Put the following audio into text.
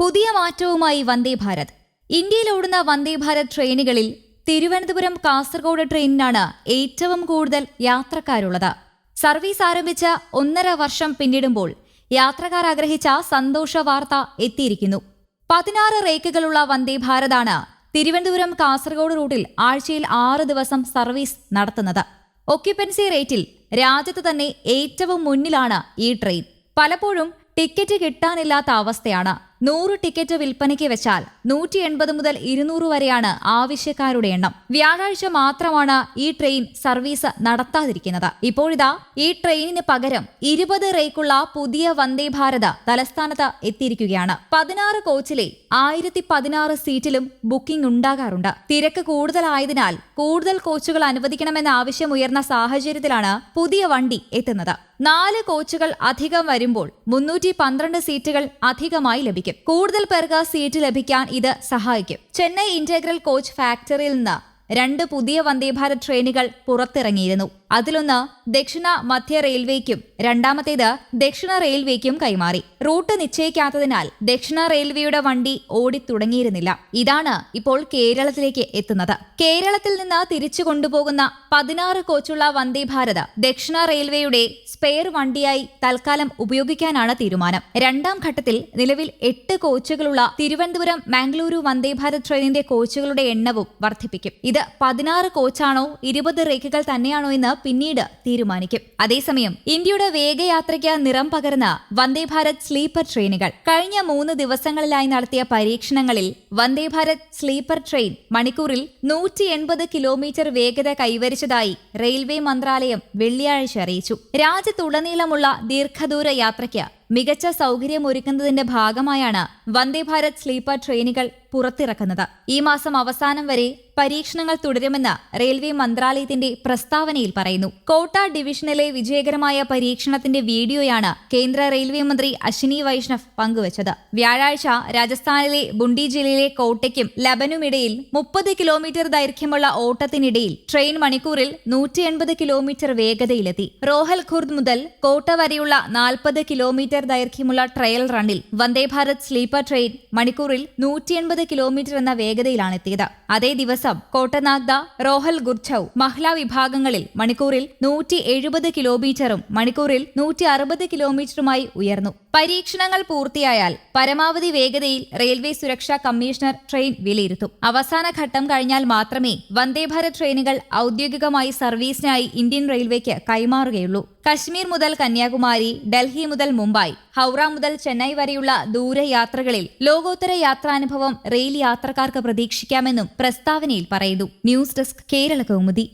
പുതിയ മാറ്റവുമായി വന്ദേ ഭാരത്. ഇന്ത്യയിൽ ഓടുന്ന വന്ദേ ഭാരത് ട്രെയിനുകളിൽ തിരുവനന്തപുരം കാസർഗോഡ് ട്രെയിനിനാണ് ഏറ്റവും കൂടുതൽ യാത്രക്കാരുള്ളത്. സർവീസ് ആരംഭിച്ച ഒന്നര വർഷം പിന്നിടുമ്പോൾ യാത്രക്കാർ ആഗ്രഹിച്ച സന്തോഷ വാർത്ത എത്തിയിരിക്കുന്നു. പതിനാറ് റേക്കുകളുള്ള വന്ദേ ഭാരതാണ് തിരുവനന്തപുരം കാസർഗോഡ് റൂട്ടിൽ ആഴ്ചയിൽ ആറ് ദിവസം സർവീസ് നടത്തുന്നത്. ഒക്യുപ്പൻസി റേറ്റിൽ രാജ്യത്ത് തന്നെ ഏറ്റവും മുന്നിലാണ് ഈ ട്രെയിൻ. പലപ്പോഴും ടിക്കറ്റ് കിട്ടാനില്ലാത്ത അവസ്ഥയാണ് നൂറ് ടിക്കറ്റ് വിൽപ്പനയ്ക്ക് വെച്ചാൽ നൂറ്റി എൺപത് മുതൽ ഇരുന്നൂറ് വരെയാണ് ആവശ്യക്കാരുടെ എണ്ണം. വ്യാഴാഴ്ച മാത്രമാണ് ഈ ട്രെയിൻ സർവീസ് നടത്താതിരിക്കുന്നത്. ഇപ്പോഴിതാ ഈ ട്രെയിനിന് പകരം ഇരുപത് റേക്കുള്ള പുതിയ വന്ദേ ഭാരത് തലസ്ഥാനത്ത് എത്തിയിരിക്കുകയാണ്. പതിനാറ് കോച്ചിലെ ആയിരത്തി പതിനാറ് സീറ്റിലും ബുക്കിംഗ് ഉണ്ടാകാറുണ്ട്. തിരക്ക് കൂടുതലായതിനാൽ കൂടുതൽ കോച്ചുകൾ അനുവദിക്കണമെന്ന ആവശ്യം ഉയർന്ന സാഹചര്യത്തിലാണ് പുതിയ വണ്ടി എത്തുന്നത്. നാല് കോച്ചുകൾ അധികം വരുമ്പോൾ മുന്നൂറ്റി സീറ്റുകൾ അധികമായി ലഭിക്കും. കൂടുതൽ പേർക്ക് സീറ്റ് ലഭിക്കാൻ ഇത് സഹായിക്കും. ചെന്നൈ ഇന്റഗ്രൽ കോച്ച് ഫാക്ടറിയിൽ നിന്ന് രണ്ട് പുതിയ വന്ദേഭാരത് ട്രെയിനുകൾ പുറത്തിറങ്ങിയിരുന്നു. അതിലൊന്ന് ദക്ഷിണ മധ്യ റെയിൽവേക്കും രണ്ടാമത്തേത് ദക്ഷിണ റെയിൽവേക്കും കൈമാറി. റൂട്ട് നിശ്ചയിക്കാത്തതിനാൽ ദക്ഷിണ റെയിൽവേയുടെ വണ്ടി ഓടിത്തുടങ്ങിയിരുന്നില്ല. ഇതാണ് ഇപ്പോൾ കേരളത്തിലേക്ക് എത്തുന്നത്. കേരളത്തിൽ നിന്ന് തിരിച്ചു കൊണ്ടുപോകുന്ന പതിനാറ് കോച്ചുള്ള വന്ദേ ഭാരത് ദക്ഷിണ റെയിൽവേയുടെ സ്പെയർ വണ്ടിയായി തൽക്കാലം ഉപയോഗിക്കാനാണ് തീരുമാനം. രണ്ടാം ഘട്ടത്തിൽ നിലവിൽ എട്ട് കോച്ചുകളുള്ള തിരുവനന്തപുരം മാംഗ്ലൂരു വന്ദേ ഭാരത് ട്രെയിനിന്റെ കോച്ചുകളുടെ എണ്ണവും വർദ്ധിപ്പിക്കും. ഇത് പതിനാറ് കോച്ചാണോ ഇരുപത് റേഖകൾ തന്നെയാണോ എന്ന് പിന്നീട് തീരുമാനിക്കും. അതേസമയം ഇന്ത്യയുടെ വേഗയാത്രയ്ക്ക് നിറം പകർന്ന വന്ദേ ഭാരത് സ്ലീപ്പർ ട്രെയിനുകൾ. കഴിഞ്ഞ മൂന്ന് ദിവസങ്ങളിലായി നടത്തിയ പരീക്ഷണങ്ങളിൽ വന്ദേ ഭാരത് സ്ലീപ്പർ ട്രെയിൻ മണിക്കൂറിൽ നൂറ്റി എൺപത് കിലോമീറ്റർ വേഗത കൈവരിച്ചതായി റെയിൽവേ മന്ത്രാലയം വെള്ളിയാഴ്ച അറിയിച്ചു. രാജ്യത്തുടനീളമുള്ള ദീർഘദൂര യാത്രയ്ക്ക് മികച്ച സൗകര്യമൊരുക്കുന്നതിന്റെ ഭാഗമായാണ് വന്ദേ ഭാരത് സ്ലീപ്പർ ട്രെയിനുകൾ പുറത്തിറക്കുന്നത്. ഈ മാസം അവസാനം വരെ പരീക്ഷണങ്ങൾ തുടരുമെന്ന് റെയിൽവേ മന്ത്രാലയത്തിന്റെ പ്രസ്താവനയിൽ പറയുന്നു. കോട്ട ഡിവിഷനിലെ വിജയകരമായ പരീക്ഷണത്തിന്റെ വീഡിയോയാണ് കേന്ദ്ര റെയിൽവേ മന്ത്രി അശ്വിനി വൈഷ്ണവ് പങ്കുവച്ചത്. വ്യാഴാഴ്ച രാജസ്ഥാനിലെ ബുണ്ടി ജില്ലയിലെ കോട്ടയ്ക്കും ലബനുമിടയിൽ മുപ്പത് കിലോമീറ്റർ ദൈർഘ്യമുള്ള ഓട്ടത്തിനിടയിൽ ട്രെയിൻ മണിക്കൂറിൽ നൂറ്റി എൺപത് കിലോമീറ്റർ വേഗതയിലെത്തി. റോഹൽ ഖുർദ് മുതൽ കോട്ട വരെയുള്ള നാൽപ്പത് കിലോമീറ്റർ ദൈർഘ്യമുള്ള ട്രയൽ റണ്ണിൽ വന്ദേ ഭാരത് സ്ലീപ്പർ ട്രെയിൻ മണിക്കൂറിൽ നൂറ്റി എൺപത് കിലോമീറ്റർ എന്ന വേഗതയിലാണ് എത്തിയത്. അതേ ദിവസം കോട്ടനാഗ്ദ റോഹൽ ഗുർച്ചൌ മഹ്ല വിഭാഗങ്ങളിൽ മണിക്കൂറിൽ നൂറ്റി എഴുപത് കിലോമീറ്ററും മണിക്കൂറിൽ നൂറ്റി അറുപത് കിലോമീറ്ററുമായി ഉയർന്നു. പരീക്ഷണങ്ങൾ പൂർത്തിയായാൽ പരമാവധി വേഗതയിൽ റെയിൽവേ സുരക്ഷാ കമ്മീഷണർ ട്രെയിൻ വിലയിരുത്തും. അവസാന ഘട്ടം കഴിഞ്ഞാൽ മാത്രമേ വന്ദേ ഭാരത് ട്രെയിനുകൾ ഔദ്യോഗികമായി സർവീസിനായി ഇന്ത്യൻ റെയിൽവേക്ക് കൈമാറുകയുള്ളൂ. കശ്മീർ മുതൽ കന്യാകുമാരി ഡൽഹി മുതൽ മുംബൈ ഹൗറ മുതൽ ചെന്നൈ വരെയുള്ള ദൂരയാത്രകളിൽ ലോകോത്തര യാത്രാനുഭവം റെയിൽ യാത്രക്കാർക്ക് പ്രതീക്ഷിക്കാമെന്നും പ്രസ്താവനയിൽ പറയുന്നു. News desk Kerala Kaumudi.